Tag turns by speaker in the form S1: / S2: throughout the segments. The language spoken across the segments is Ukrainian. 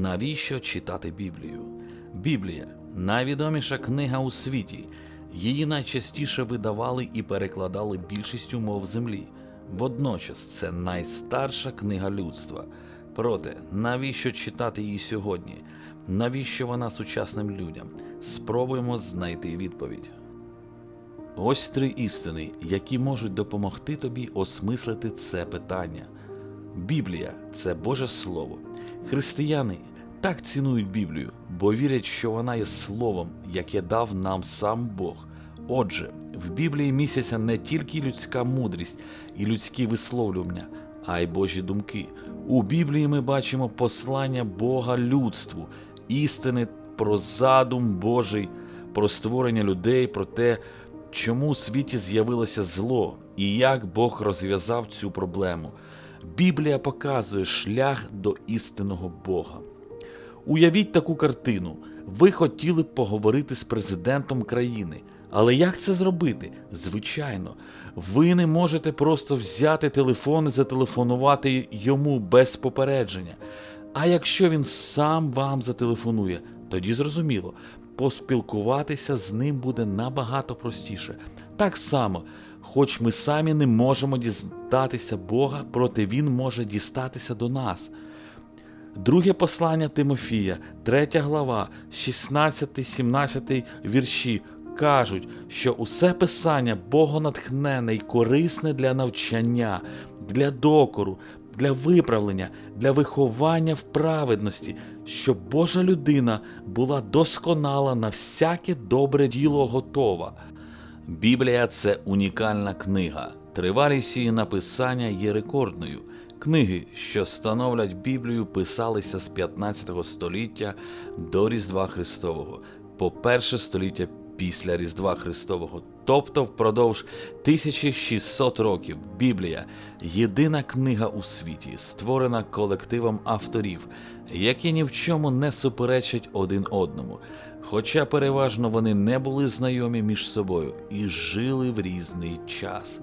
S1: Навіщо читати Біблію? Біблія найвідоміша книга у світі. Її найчастіше видавали і перекладали більшістю мов землі. Водночас це найстарша книга людства. Проте, навіщо читати її сьогодні? Навіщо вона сучасним людям? Спробуємо знайти відповідь. Ось три істини, які можуть допомогти тобі осмислити це питання. Біблія це Боже Слово. Християни так цінують Біблію, бо вірять, що вона є словом, яке дав нам сам Бог. Отже, в Біблії містяться не тільки людська мудрість і людські висловлювання, а й Божі думки. У Біблії ми бачимо послання Бога людству, істини про задум Божий, про створення людей, про те, чому у світі з'явилося зло і як Бог розв'язав цю проблему. Біблія показує шлях до істинного Бога. Уявіть таку картину. Ви хотіли б поговорити з президентом країни. Але як це зробити? Звичайно, ви не можете просто взяти телефон і зателефонувати йому без попередження. А якщо він сам вам зателефонує, тоді зрозуміло, поспілкуватися з ним буде набагато простіше. Так само, хоч ми самі не можемо дістатися Бога, проте Він може дістатися до нас. Друге послання Тимофія, 3 глава, 16-17 вірші кажуть, що усе писання богонатхнене і корисне для навчання, для докору, для виправлення, для виховання в праведності, щоб Божа людина була досконала на всяке добре діло готова. Біблія це унікальна книга. Тривалість її написання є рекордною. Книги, що становлять Біблію, писалися з 15 століття до Різдва Христового, по перше століття після Різдва Христового, тобто впродовж 1600 років. Біблія єдина книга у світі, створена колективом авторів, які ні в чому не суперечать один одному. Хоча переважно вони не були знайомі між собою і жили в різний час.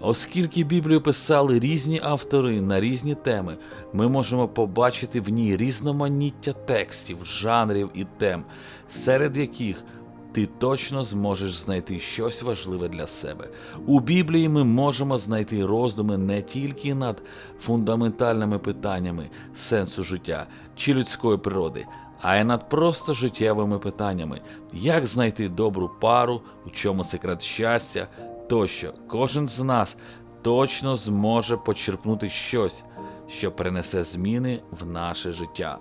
S1: Оскільки Біблію писали різні автори на різні теми, ми можемо побачити в ній різноманіття текстів, жанрів і тем, серед яких ти точно зможеш знайти щось важливе для себе. У Біблії ми можемо знайти роздуми не тільки над фундаментальними питаннями сенсу життя чи людської природи, а й над просто життєвими питаннями, як знайти добру пару, у чому секрет щастя тощо. Кожен з нас точно зможе почерпнути щось, що принесе зміни в наше життя.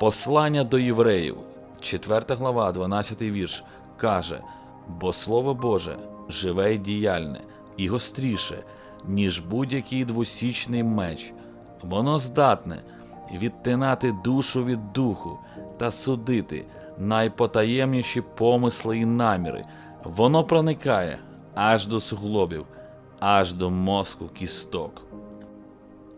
S1: Послання до євреїв, 4 глава, 12 вірш, каже: Бо Слово Боже живе й діяльне, і гостріше, ніж будь-який двосічний меч. Воно здатне відтинати душу від духу та судити найпотаємніші помисли і наміри. Воно проникає аж до суглобів, аж до мозку кісток.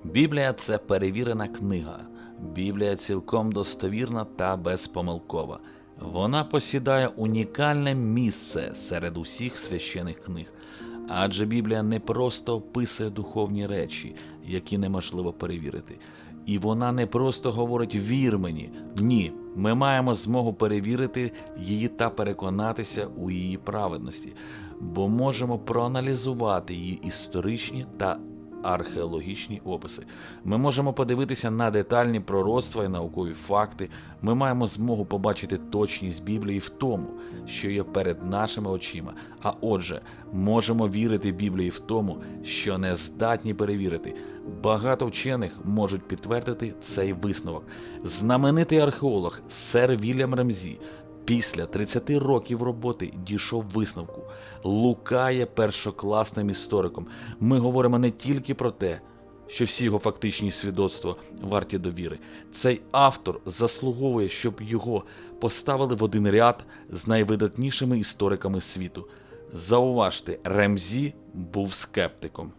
S1: Біблія це перевірена книга. Біблія цілком достовірна та безпомилкова. Вона посідає унікальне місце серед усіх священих книг. Адже Біблія не просто описує духовні речі, які неможливо перевірити. І вона не просто говорить вір мені. Ні, ми маємо змогу перевірити її та переконатися у її праведності, бо можемо проаналізувати її історичні та археологічні описи. Ми можемо подивитися на детальні пророцтва і наукові факти. Ми маємо змогу побачити точність Біблії в тому, що є перед нашими очима. А отже, можемо вірити Біблії в тому, що не здатні перевірити. Багато вчених можуть підтвердити цей висновок. Знаменитий археолог сер Вільям Ремзі після 30 років роботи дійшов висновку. Лука є першокласним істориком. Ми говоримо не тільки про те, що всі його фактичні свідоцтва варті довіри. Цей автор заслуговує, щоб його поставили в один ряд з найвидатнішими істориками світу. Зауважте, Ремзі був скептиком.